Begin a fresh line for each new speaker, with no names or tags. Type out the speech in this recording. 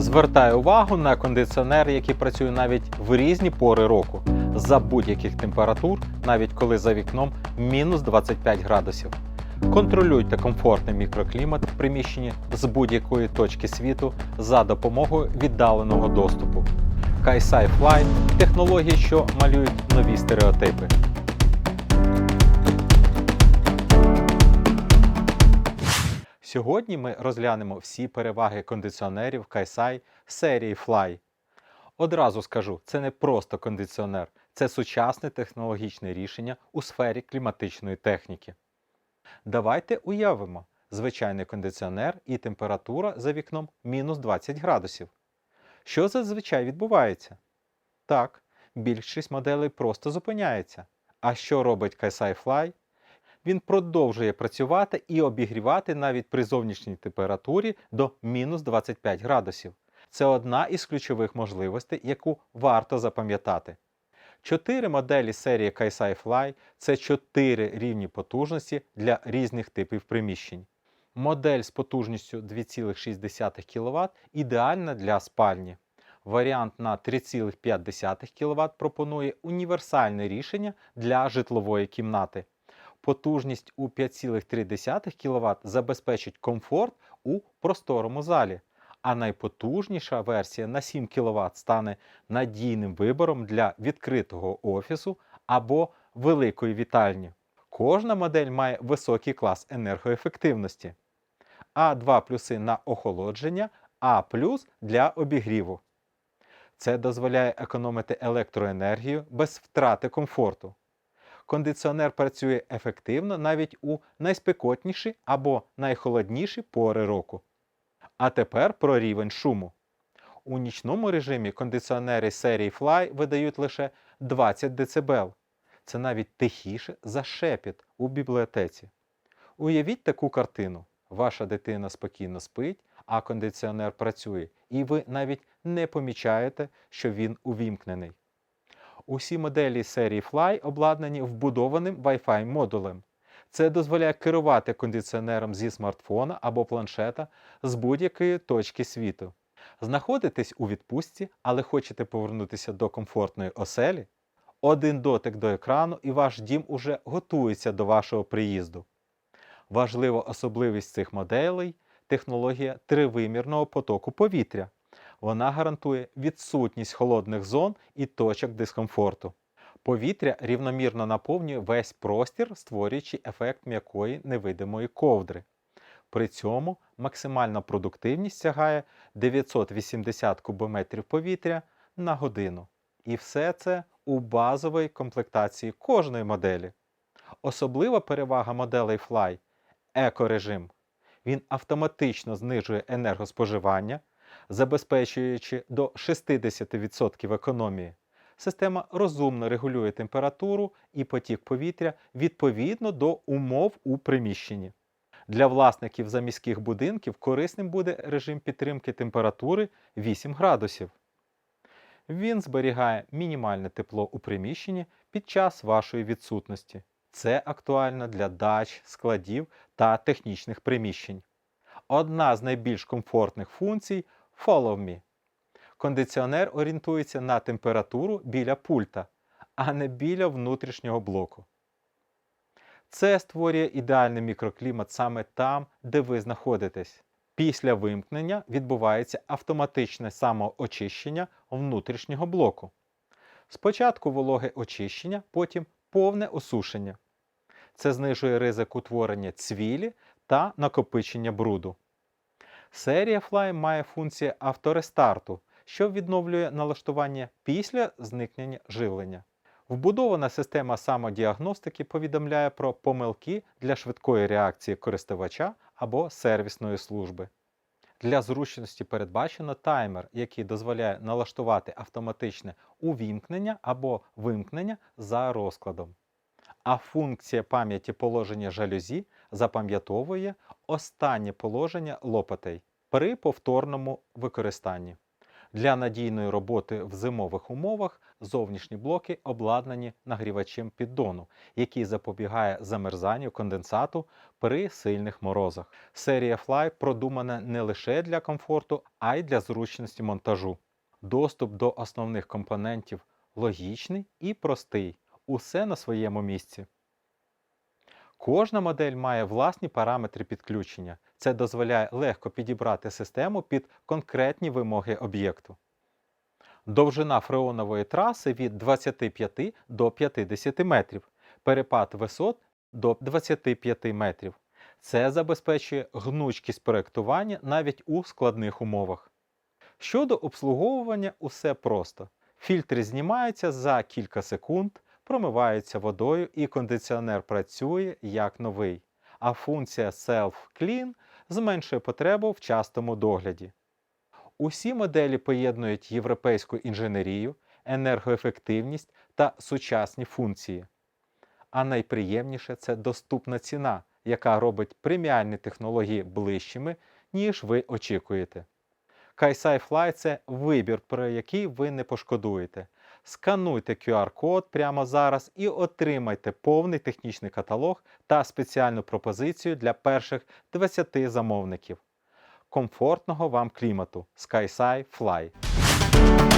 Звертаю увагу на кондиціонер, який працює навіть в різні пори року, за будь-яких температур, навіть коли за вікном мінус 25 градусів. Контролюйте комфортний мікроклімат в приміщенні з будь-якої точки світу за допомогою віддаленого доступу. Kaisai Fly – технології, що малюють нові стереотипи. Сьогодні ми розглянемо всі переваги кондиціонерів Kaisai серії Fly. Одразу скажу, це не просто кондиціонер, це сучасне технологічне рішення у сфері кліматичної техніки. Давайте уявимо звичайний кондиціонер і температура за вікном мінус 20 градусів. Що зазвичай відбувається? Так, більшість моделей просто зупиняється. А що робить Kaisai Fly? Він продовжує працювати і обігрівати навіть при зовнішній температурі до мінус 25 градусів. Це одна із ключових можливостей, яку варто запам'ятати. Чотири моделі серії Kaisai Fly – це чотири рівні потужності для різних типів приміщень. Модель з потужністю 2,6 кВт ідеальна для спальні. Варіант на 3,5 кВт пропонує універсальне рішення для житлової кімнати. Потужність у 5,3 кВт забезпечить комфорт у просторому залі, а найпотужніша версія на 7 кВт стане надійним вибором для відкритого офісу або великої вітальні. Кожна модель має високий клас енергоефективності. А2 плюси на охолодження, А плюс для обігріву. Це дозволяє економити електроенергію без втрати комфорту. Кондиціонер працює ефективно навіть у найспекотніші або найхолодніші пори року. А тепер про рівень шуму. У нічному режимі кондиціонери серії Fly видають лише 20 дБ. Це навіть тихіше за шепіт у бібліотеці. Уявіть таку картину. Ваша дитина спокійно спить, а кондиціонер працює, і ви навіть не помічаєте, що він увімкнений. Усі моделі серії Fly обладнані вбудованим Wi-Fi модулем. Це дозволяє керувати кондиціонером зі смартфона або планшета з будь-якої точки світу. Знаходитесь у відпустці, але хочете повернутися до комфортної оселі? Один дотик до екрану, і ваш дім уже готується до вашого приїзду. Важлива особливість цих моделей технологія тривимірного потоку повітря. Вона гарантує відсутність холодних зон і точок дискомфорту. Повітря рівномірно наповнює весь простір, створюючи ефект м'якої невидимої ковдри. При цьому максимальна продуктивність сягає 980 кубометрів повітря на годину. І все це у базовій комплектації кожної моделі. Особлива перевага моделей Fly екорежим. Він автоматично знижує енергоспоживання, забезпечуючи до 60% економії. Система розумно регулює температуру і потік повітря відповідно до умов у приміщенні. Для власників заміських будинків корисним буде режим підтримки температури 8 градусів. Він зберігає мінімальне тепло у приміщенні під час вашої відсутності. Це актуально для дач, складів та технічних приміщень. Одна з найбільш комфортних функцій Follow Me. Кондиціонер орієнтується на температуру біля пульта, а не біля внутрішнього блоку. Це створює ідеальний мікроклімат саме там, де ви знаходитесь. Після вимкнення відбувається автоматичне самоочищення внутрішнього блоку. Спочатку вологе очищення, потім повне осушення. Це знижує ризик утворення цвілі та накопичення бруду. Серія Fly має функцію авторестарту, що відновлює налаштування після зникнення живлення. Вбудована система самодіагностики повідомляє про помилки для швидкої реакції користувача або сервісної служби. Для зручності передбачено таймер, який дозволяє налаштувати автоматичне увімкнення або вимкнення за розкладом. А функція пам'яті положення жалюзі запам'ятовує останнє положення лопатей при повторному використанні. Для надійної роботи в зимових умовах зовнішні блоки обладнані нагрівачем піддону, який запобігає замерзанню конденсату при сильних морозах. Серія Fly продумана не лише для комфорту, а й для зручності монтажу. Доступ до основних компонентів логічний і простий. Усе на своєму місці. Кожна модель має власні параметри підключення. Це дозволяє легко підібрати систему під конкретні вимоги об'єкту. Довжина фреонової траси від 25 до 50 метрів, перепад висот до 25 метрів. Це забезпечує гнучкість проєктування навіть у складних умовах. Щодо обслуговування, усе просто. Фільтри знімаються за кілька секунд, промиваються водою і кондиціонер працює як новий. А функція Self Clean зменшує потребу в частому догляді. Усі моделі поєднують європейську інженерію, енергоефективність та сучасні функції. А найприємніше це доступна ціна, яка робить преміальні технології ближчими, ніж ви очікуєте. Kaisai Fly – це вибір, про який ви не пошкодуєте. Скануйте QR-код прямо зараз і отримайте повний технічний каталог та спеціальну пропозицію для перших 20 замовників. Комфортного вам клімату SkySci Fly.